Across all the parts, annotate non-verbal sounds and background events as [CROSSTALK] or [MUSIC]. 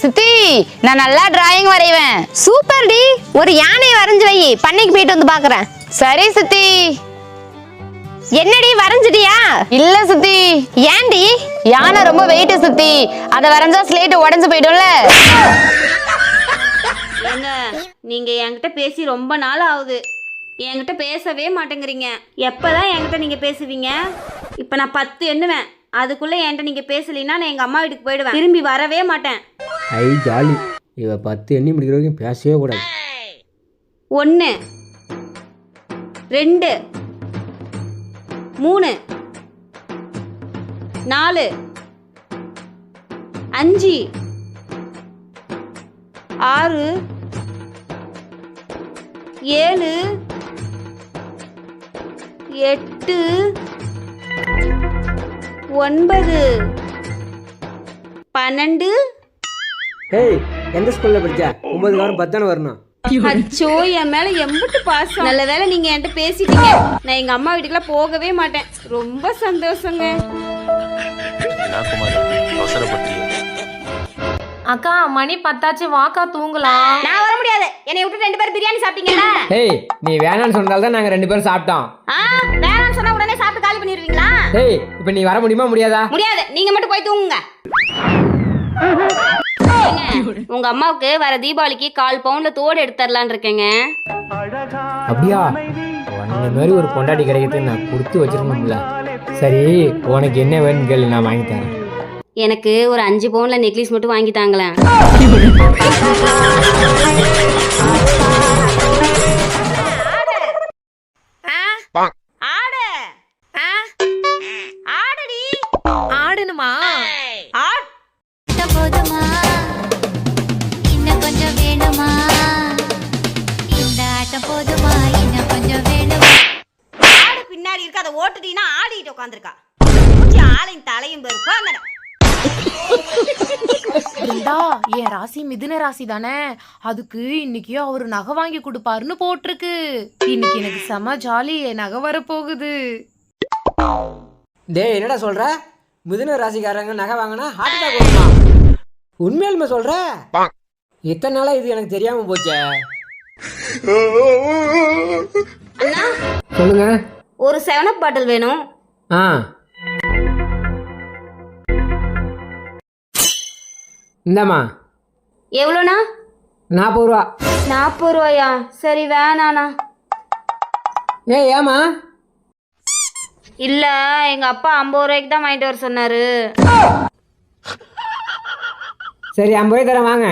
சித்தி நான் நல்லா டிராயிங் வரைவேன். சூப்பர் டி. ஒரு யானையை வரைஞ்சு வை. பண்ணைக்கு போயிட்டு வந்து பாக்குறேன். சரி சித்தி. என்னடி வரைஞ்சிட்டியா? இல்ல சித்தி. ஏன்டி? யானை ரொம்ப வெயிட் சித்தி. அதை வரைஞ்சா ஸ்லேட் உடைஞ்சு போயிடும்ல. ஏங்க நீங்க என்கிட்ட பேசி ரொம்ப நாள் ஆகுது. என்கிட்ட பேசவே மாட்டேங்கிறீங்க. எப்பதான் என்கிட்ட நீங்க பேசுவீங்க? இப்போ நான் பத்து எண்ணுவேன். அதுக்குள்ள என்கிட்ட நீங்க பேசலீன்னா நான் எங்க அம்மா வீட்டுக்கு போயிடுவேன். திரும்பி வரவே மாட்டேன். ஐ ஜாலி. இவ பத்து எண்ணி முடிக்கிற வரைக்கும் பேசவே கூடாது. ஒன்று ரெண்டு மூணு நாலு அஞ்சு ஆறு ஏழு எட்டு ஒன்பது பன்னெண்டு ஏய் எந்த ஸ்கூல்ல படிச்ச? ஒன்பது வாரம் பத்தானு வரணும். அச்சோ என் மேல எம்பிட்டு பாசம். நல்ல வேளை நீங்க என்கிட்ட பேசிட்டீங்க. நான் எங்க அம்மா வீட்டுக்குலாம் போகவே மாட்டேன். ரொம்ப சந்தோஷங்க. அக்கா மணி பத்தாச்சு. வாக்கா தூங்கலாம் நான் வர முடியாது. என்னை விட்டு ரெண்டு பேரும் பிரியாணி சாப்பிட்டீங்கல்ல? ஏய் நீ வேணான்னு சொன்னால தான் நாங்க ரெண்டு பேரும் சாப்பிட்டோம். ஆ வேணாம்னு சொன்னா உடனே சாப்பிட்டு காலி பண்ணிடுவீங்களா? ஏய் இப்போ நீ வர முடியுமா முடியாதா? முடியாது. நீங்க மட்டும் போய் தூங்குங்க. உங்க அம்மாவுக்கு வர தீபாவளிக்கு கால் பவுண்ட்ல தோடு எடுத்துடலான் இருக்கேங்க. அப்படியா? உன்ன மாதிரி ஒரு பொண்டாட்டி கிடைக்கிறது நான் கொடுத்து வச்சிருக்கணும்ல. சரி உனக்கு என்ன வேணும்னு கேளு நான் வாங்கி தரேன். எனக்கு ஒரு அஞ்சு பவுன்ல நெக்லஸ் மட்டும் வாங்கி தாங்களேன். [LAUGHS] ஓட்டுட்டீங்கன்னா ஆடிட்டு உட்காந்துருக்கா ஆளையும் தலையும் பெருப்பா இருந்தா என் ராசி மிதுன ராசி தானே? அதுக்கு இன்னைக்கு அவரு நகை வாங்கி கொடுப்பாருன்னு போட்டிருக்கு. இன்னைக்கு எனக்கு செம ஜாலி என் நகை வரப்போகுது. டேய் என்னடா சொல்ற? மிதுன ராசிக்காரங்க நகை வாங்கினா ஹார்ட் அட்டாக் வருமா? உண்மையாலுமே சொல்ற? இத்தனை நாளா இது எனக்கு தெரியாம போச்சே? [LAUGHS] சொல்லுங்க. ஒரு செவனப் பாட்டில் வேணும். ஆ. இந்தாம்மா. எவ்வளோண்ணா? நாற்பது ரூபா. நாற்பது ரூபாயா? சரி வேணாண்ணா. ஏய் ஏமா இல்ல எங்க அப்பா ஐம்பது ரூபாய்க்கு தான் வாங்கிட்டு வர சொன்னாரு. சரி ஐம்பது ரூபாய் தரேன் வாங்க.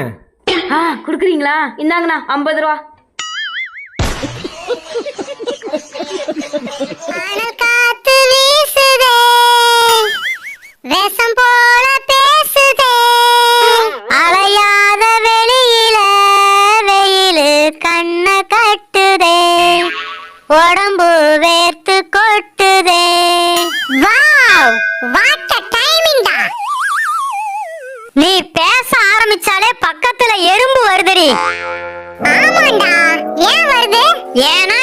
ஆ கொடுக்குறீங்களா? இந்தாங்கண்ணா ஐம்பது ரூபா.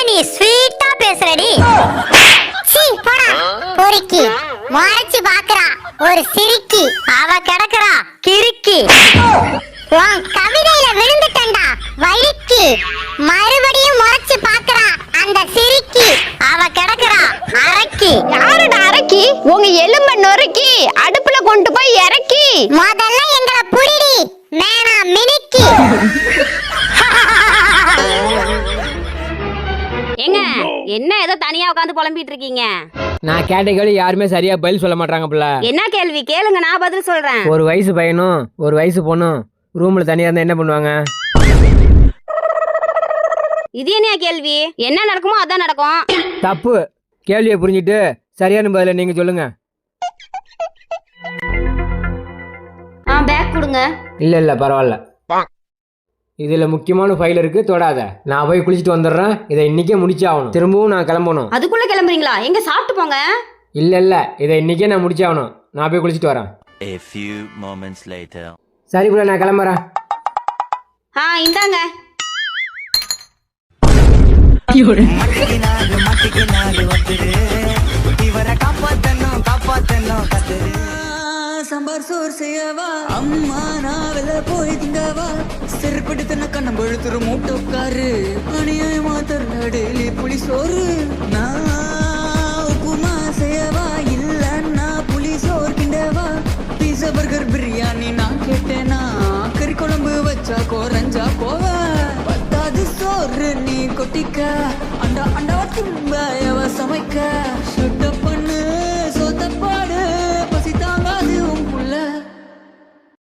நீ ஸ்வீட்டா பேசுறடி. சீ போடா. பொறுக்கி. மறைச்சு பாக்குறா. ஒரு சிரிக்கி. அவ கிடக்குறா. கிறுக்கி. உன் கவிதையில விழுந்துட்டண்டா வழுக்கி. மறுபடியும் முறைச்சு பாக்குறா. அந்த சிரிக்கி. அவ கிடக்குறா. அரக்கி. யாருடா அரக்கி? உங்க எலும்ப நொறுக்கி. என்ன ஏதோ தனியா உட்காந்து புலம்பிட்டு இருக்கீங்க? நான் கேட்ட கேள்வி யாருமே சரியா பதில் சொல்ல மாட்டாங்க புள்ள. என்ன கேள்வி? கேளுங்க நான் பதில் சொல்றேன். ஒரு வயசு பையனும் ஒரு வயசு பொண்ணும் ரூம்ல தனியா இருந்தா என்ன பண்ணுவாங்க? இது என்ன கேள்வி? என்ன நடக்குமோ அதான் நடக்கும். தப்பு. கேள்வியை புரிஞ்சுட்டு சரியான பதில நீங்க சொல்லுங்க. ஆ பேக் கொடுங்க. இல்ல இல்ல பரவாயில்ல. இதுல முக்கியமான ஃபைல் இருக்கு தொடாத. நான் போய் குளிச்சுட்டு வந்துடுறேன். இதை இன்னைக்கே முடிச்சாகணும். திரும்பவும் நான் கிளம்பணும். அதுக்குள்ள கிளம்புறீங்களா? எங்க சாப்பிட்டு போங்க. இல்ல இல்ல. இதை இன்னைக்கே நான் முடிச்சாகணும். நான் போய் குளிச்சுட்டு வரேன். A few moments later. சரி புள்ள நான் கிளம்புறேன். ஆ இந்தாங்க. சாம்பார் சோறு செய்யவா? அம்மா நான் லெவல போய் திங்கவா? செருப்படுத்தின கண்ணம் பழுத்துரு மூட்டை உட்காரு. அநியாயமா தர டெய்லி புளி சோறு. நான் உப்புமா செய்யவா? இல்லன்னா புளி சோறு கிண்டவா? பீஸா பர்கர் பிரியாணி நான் கேட்டேனா? கறி குழம்பு வச்சா குறைஞ்சா போவ? பத்தாது சோறு நீ கொட்டிக்க. அண்டா அண்டா திரும்ப சமைக்க. சுட்டு